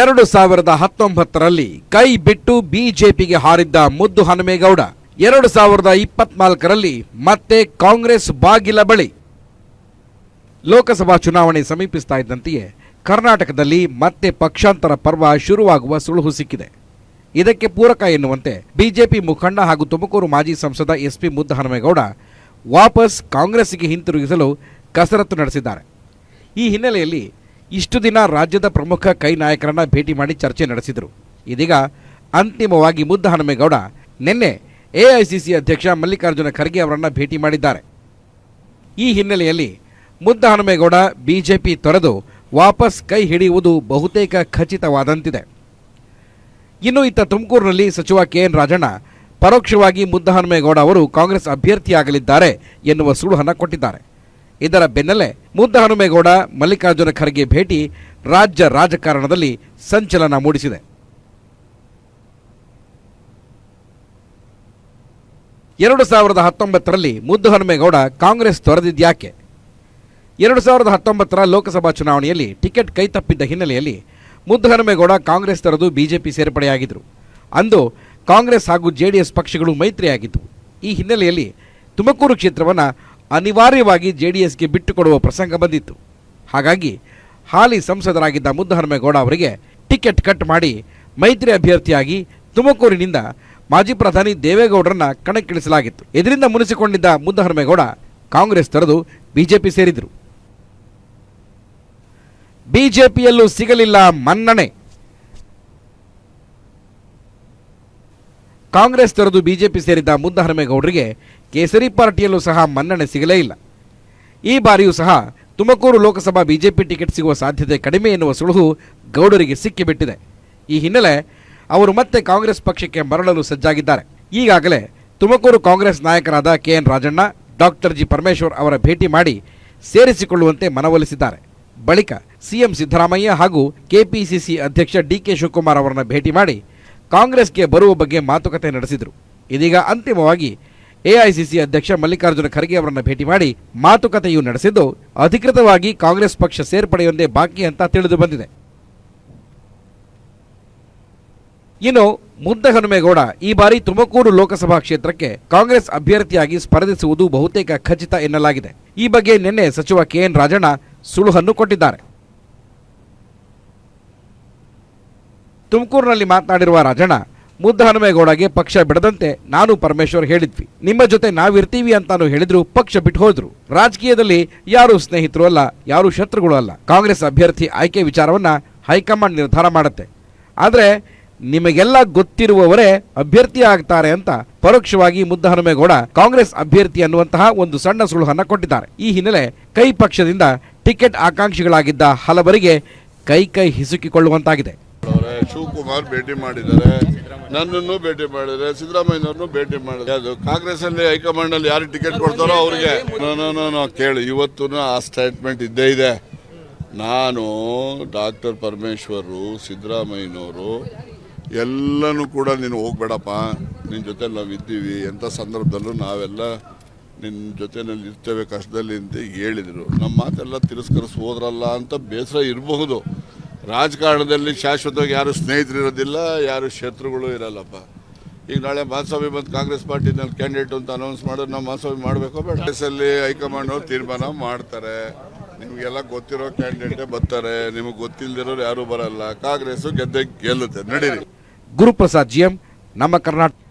ಎರಡು ಸಾವಿರದ ಹತ್ತೊಂಬತ್ತರಲ್ಲಿ ಕೈ ಬಿಟ್ಟು ಬಿಜೆಪಿಗೆ ಹಾರಿದ್ದ ಮುದ್ದು ಹನುಮೇಗೌಡ, ಎರಡು ಸಾವಿರದ ಇಪ್ಪತ್ನಾಲ್ಕರಲ್ಲಿ ಮತ್ತೆ ಕಾಂಗ್ರೆಸ್ ಬಾಗಿಲ ಬಳಿ ಲೋಕಸಭಾ ಚುನಾವಣೆ ಸಮೀಪಿಸ್ತಾ ಇದ್ದಂತೆಯೇ ಕರ್ನಾಟಕದಲ್ಲಿ ಮತ್ತೆ ಪಕ್ಷಾಂತರ ಪರ್ವ ಶುರುವಾಗುವ ಸುಳುಹು ಸಿಕ್ಕಿದೆ. ಇದಕ್ಕೆ ಪೂರಕ ಎನ್ನುವಂತೆ ಬಿಜೆಪಿ ಮುಖಂಡ ಹಾಗೂ ತುಮಕೂರು ಮಾಜಿ ಸಂಸದ ಎಸ್ಪಿ ಮುದ್ದು ಹನುಮೇಗೌಡ ವಾಪಸ್ ಕಾಂಗ್ರೆಸ್ಗೆ ಹಿಂತಿರುಗಿಸಲು ಕಸರತ್ತು ನಡೆಸಿದ್ದಾರೆ. ಈ ಹಿನ್ನೆಲೆಯಲ್ಲಿ ಇಷ್ಟು ದಿನ ರಾಜ್ಯದ ಪ್ರಮುಖ ಕೈ ನಾಯಕರನ್ನ ಭೇಟಿ ಮಾಡಿ ಚರ್ಚೆ ನಡೆಸಿದರು. ಇದೀಗ ಅಂತಿಮವಾಗಿ ಮುದ್ದ ಹನುಮೇಗೌಡ ನಿನ್ನೆ ಎಐಸಿಸಿ ಅಧ್ಯಕ್ಷ ಮಲ್ಲಿಕಾರ್ಜುನ ಖರ್ಗೆ ಅವರನ್ನು ಭೇಟಿ ಮಾಡಿದ್ದಾರೆ. ಈ ಹಿನ್ನೆಲೆಯಲ್ಲಿ ಮುದ್ದ ಹನುಮೇಗೌಡ ಬಿಜೆಪಿ ತೊರೆದು ವಾಪಸ್ ಕೈ ಹಿಡಿಯುವುದು ಬಹುತೇಕ ಖಚಿತವಾದಂತಿದೆ. ಇನ್ನು ಇತ್ತ ತುಮಕೂರಿನಲ್ಲಿ ಸಚಿವ ಕೆಎನ್ ರಾಜಣ್ಣ ಪರೋಕ್ಷವಾಗಿ ಮುದ್ದ ಹನುಮೇಗೌಡ ಅವರು ಕಾಂಗ್ರೆಸ್ ಅಭ್ಯರ್ಥಿಯಾಗಲಿದ್ದಾರೆ ಎನ್ನುವ ಸುಳುಹನ ಕೊಟ್ಟಿದ್ದಾರೆ. ಇದರ ಬೆನ್ನಲ್ಲೇ ಮುದ್ದ ಹನುಮೇಗೌಡ, ಮಲ್ಲಿಕಾರ್ಜುನ ಖರ್ಗೆ ಭೇಟಿ ರಾಜ್ಯ ರಾಜಕಾರಣದಲ್ಲಿ ಸಂಚಲನ ಮೂಡಿಸಿದೆ. ಎರಡು ಸಾವಿರದ ಹತ್ತೊಂಬತ್ತರಲ್ಲಿ ಮುದ್ದು ಹನುಮೇಗೌಡ ಕಾಂಗ್ರೆಸ್ ತೊರೆದಿದ್ಯಾಕೆ ಎರಡು ಸಾವಿರದ ಹತ್ತೊಂಬತ್ತರ ಲೋಕಸಭಾ ಚುನಾವಣೆಯಲ್ಲಿ ಟಿಕೆಟ್ ಕೈತಪ್ಪಿದ್ದ ಹಿನ್ನೆಲೆಯಲ್ಲಿ ಮುದ್ದು ಹನುಮೇಗೌಡ ಕಾಂಗ್ರೆಸ್ ತೊರೆದು ಬಿಜೆಪಿ ಸೇರ್ಪಡೆಯಾಗಿದ್ದರು ಅಂದು ಕಾಂಗ್ರೆಸ್ ಹಾಗೂ ಜೆಡಿಎಸ್ ಪಕ್ಷಗಳು ಮೈತ್ರಿಯಾಗಿದ್ದವು ಈ ಹಿನ್ನೆಲೆಯಲ್ಲಿ ತುಮಕೂರು ಕ್ಷೇತ್ರವನ್ನು ಅನಿವಾರ್ಯವಾಗಿ ಜೆಡಿಎಸ್ಗೆ ಬಿಟ್ಟುಕೊಡುವ ಪ್ರಸಂಗ ಬಂದಿತ್ತು. ಹಾಗಾಗಿ ಹಾಲಿ ಸಂಸದರಾಗಿದ್ದ ಮುದ್ದಹನುಮೇಗೌಡ ಅವರಿಗೆ ಟಿಕೆಟ್ ಕಟ್ ಮಾಡಿ ಮೈತ್ರಿ ಅಭ್ಯರ್ಥಿಯಾಗಿ ತುಮಕೂರಿನಿಂದ ಮಾಜಿ ಪ್ರಧಾನಿ ದೇವೇಗೌಡರನ್ನ ಕಣಕ್ಕಿಳಿಸಲಾಗಿತ್ತು. ಇದರಿಂದ ಮುನಿಸಿಕೊಂಡಿದ್ದ ಮುದ್ದಹನುಮೇಗೌಡ ಕಾಂಗ್ರೆಸ್ ತೊರೆದು ಬಿಜೆಪಿ ಸೇರಿದರು. ಬಿಜೆಪಿಯಲ್ಲೂ ಸಿಗಲಿಲ್ಲ ಮನ್ನಣೆ. ಕಾಂಗ್ರೆಸ್ ತೊರೆದು ಬಿಜೆಪಿ ಸೇರಿದ್ದ ಮುದ್ದಹನುಮೇಗೌಡರಿಗೆ ಕೇಸರಿ ಪಾರ್ಟಿಯಲ್ಲೂ ಸಹ ಮನ್ನಣೆ ಸಿಗಲೇ ಇಲ್ಲ. ಈ ಬಾರಿಯೂ ಸಹ ತುಮಕೂರು ಲೋಕಸಭಾ ಬಿಜೆಪಿ ಟಿಕೆಟ್ ಸಿಗುವ ಸಾಧ್ಯತೆ ಕಡಿಮೆ ಎನ್ನುವ ಸುಳುಹು ಗೌಡರಿಗೆ ಸಿಕ್ಕಿಬಿಟ್ಟಿದೆ. ಈ ಹಿನ್ನೆಲೆ ಅವರು ಮತ್ತೆ ಕಾಂಗ್ರೆಸ್ ಪಕ್ಷಕ್ಕೆ ಮರಳಲು ಸಜ್ಜಾಗಿದ್ದಾರೆ. ಈಗಾಗಲೇ ತುಮಕೂರು ಕಾಂಗ್ರೆಸ್ ನಾಯಕರಾದ K N Rajanna, doctor G Parameshwar ಅವರ ಭೇಟಿ ಮಾಡಿ ಸೇರಿಸಿಕೊಳ್ಳುವಂತೆ ಮನವೊಲಿಸಿದ್ದಾರೆ. ಬಳಿಕ ಸಿಎಂ ಸಿದ್ದರಾಮಯ್ಯ ಹಾಗೂ ಕೆಪಿಸಿಸಿ ಅಧ್ಯಕ್ಷ ಡಿ ಕೆ ಶಿವಕುಮಾರ್ ಅವರನ್ನು ಭೇಟಿ ಮಾಡಿ ಕಾಂಗ್ರೆಸ್ಗೆ ಬರುವ ಬಗ್ಗೆ ಮಾತುಕತೆ ನಡೆಸಿದರು. ಇದೀಗ ಅಂತಿಮವಾಗಿ ಎಐಸಿಸಿ ಅಧ್ಯಕ್ಷ ಮಲ್ಲಿಕಾರ್ಜುನ ಖರ್ಗೆ ಅವರನ್ನು ಭೇಟಿ ಮಾಡಿ ಮಾತುಕತೆಯೂ ನಡೆಸಿದ್ದು, ಅಧಿಕೃತವಾಗಿ ಕಾಂಗ್ರೆಸ್ ಪಕ್ಷ ಸೇರ್ಪಡೆಯೊಂದೇ ಬಾಕಿ ಅಂತ ತಿಳಿದು ಬಂದಿದೆ. ಇನ್ನು ಮುದ್ದ ಹನುಮೇಗೌಡ, ಈ ಬಾರಿ ತುಮಕೂರು ಲೋಕಸಭಾ ಕ್ಷೇತ್ರಕ್ಕೆ ಕಾಂಗ್ರೆಸ್ ಅಭ್ಯರ್ಥಿಯಾಗಿ ಸ್ಪರ್ಧಿಸುವುದು ಬಹುತೇಕ ಖಚಿತ ಎನ್ನಲಾಗಿದೆ. ಈ ಬಗ್ಗೆ ನಿನ್ನೆ ಸಚಿವ ಕೆಎನ್ ರಾಜಣ್ಣ ಸುಳುಹನ್ನು ಕೊಟ್ಟಿದ್ದಾರೆ. ತುಮಕೂರಿನಲ್ಲಿ ಮಾತನಾಡಿರುವ ರಾಜಣ್ಣ, ಮುದ್ದ ಹನುಮೇಗೌಡಗೆ ಪಕ್ಷ ಬಿಡದಂತೆ ನಾನು ಪರಮೇಶ್ವರ್ ಹೇಳಿದ್ವಿ. ನಿಮ್ಮ ಜೊತೆ ನಾವಿರ್ತೀವಿ ಅಂತಾನು ಹೇಳಿದ್ರು, ಪಕ್ಷ ಬಿಟ್ಟು ಹೋದ್ರು. ರಾಜಕೀಯದಲ್ಲಿ ಯಾರು ಸ್ನೇಹಿತರು ಅಲ್ಲ, ಯಾರು ಶತ್ರುಗಳು ಅಲ್ಲ. ಕಾಂಗ್ರೆಸ್ ಅಭ್ಯರ್ಥಿ ಆಯ್ಕೆ ವಿಚಾರವನ್ನ ಹೈಕಮಾಂಡ್ ನಿರ್ಧಾರ ಮಾಡುತ್ತೆ. ಆದರೆ ನಿಮಗೆಲ್ಲ ಗೊತ್ತಿರುವವರೇ ಅಭ್ಯರ್ಥಿ ಆಗ್ತಾರೆ ಅಂತ ಪರೋಕ್ಷವಾಗಿ ಮುದ್ದ ಹನುಮೇಗೌಡ ಕಾಂಗ್ರೆಸ್ ಅಭ್ಯರ್ಥಿ ಅನ್ನುವಂತಹ ಒಂದು ಸಣ್ಣ ಸುಳುಹನ್ನ ಕೊಟ್ಟಿದ್ದಾರೆ. ಈ ಹಿನ್ನೆಲೆ ಕೈ ಪಕ್ಷದಿಂದ ಟಿಕೆಟ್ ಆಕಾಂಕ್ಷಿಗಳಾಗಿದ್ದ ಹಲವರಿಗೆ ಕೈ ಕೈ ಹಿಸುಕಿಕೊಳ್ಳುವಂತಾಗಿದೆ. ಅವರೇ, ಶಿವಕುಮಾರ್ ಭೇಟಿ ಮಾಡಿದ್ದಾರೆ. ನನ್ನನ್ನು ಭೇಟಿ ಮಾಡಿದ್ದಾರೆ. ಸಿದ್ದರಾಮಯ್ಯನವ್ರನ್ನು ಭೇಟಿ ಮಾಡಿದ್ದಾರೆ. ಅದು ಕಾಂಗ್ರೆಸ್ ಅಲ್ಲಿ ಹೈಕಮಾಂಡ್ ಅಲ್ಲಿ ಯಾರು ಟಿಕೆಟ್ ಕೊಡ್ತಾರೋ ಅವ್ರಿಗೆ. ಕೇಳಿ. ಇವತ್ತು ಆ ಸ್ಟೇಟ್ಮೆಂಟ್ ಇದ್ದೇ ಇದೆ. ನಾನು ಡಾಕ್ಟರ್ ಪರಮೇಶ್ವರು, ಸಿದ್ದರಾಮಯ್ಯನವರು ಎಲ್ಲನೂ ಕೂಡ ನೀನು ಹೋಗ್ಬೇಡಪ್ಪ. ನಿನ್ನ ಜೊತೆ ನಾವು ಇದ್ದೀವಿ ಎಂಥ ಸಂದರ್ಭದಲ್ಲೂ ನಾವೆಲ್ಲ ನಿನ್ನ ಜೊತೆನಲ್ಲಿ ಇರ್ತೇವೆ ಕಷ್ಟದಲ್ಲಿ ಅಂತ ಹೇಳಿದರು. ನಮ್ಮ ಮಾತೆಲ್ಲ ತಿರಸ್ಕರಿಸಿ ಹೋದ್ರಲ್ಲ ಅಂತ ಬೇಸರ ಇರಬಹುದು. ರಾಜಕಾರಣದಲ್ಲಿ ಶಾಶ್ವತವಾಗಿ ಯಾರು ಸ್ನೇಹಿತರು ಇರೋದಿಲ್ಲ ಯಾರು ಶತ್ರುಗಳು ಇರಲ್ಲಪ್ಪ. ಈಗ ನಾಳೆ ಮಹಾಸಭೆ ಬಂದು ಕಾಂಗ್ರೆಸ್ ಪಾರ್ಟಿನಲ್ಲಿ ಕ್ಯಾಂಡಿಡೇಟ್ ಅಂತ ಅನೌನ್ಸ್ ಮಾಡಿದ್ರೆ ನಾವು ಮಹಾಸಭೆ ಮಾಡಬೇಕು ಬೇಡ. ಕಾಂಗ್ರೆಸ್ಸಲ್ಲಿ ಹೈಕಮಾಂಡ್ ಅವ್ರು ತೀರ್ಮಾನ ಮಾಡ್ತಾರೆ. ನಿಮಗೆಲ್ಲ ಗೊತ್ತಿರೋ ಕ್ಯಾಂಡಿಡೇಟೇ ಬರ್ತಾರೆ. ನಿಮಗೆ ಗೊತ್ತಿಲ್ಲದಿರೋರು ಯಾರೂ ಬರಲ್ಲ. ಕಾಂಗ್ರೆಸ್ ಗೆದ್ದೆ ಗೆಲ್ಲುತ್ತೆ. ನಡೀರಿ. ಗುರುಪ್ರಸಾದ್ ಜಿಎಂ, ನಮ್ಮ ಕರ್ನಾಟಕ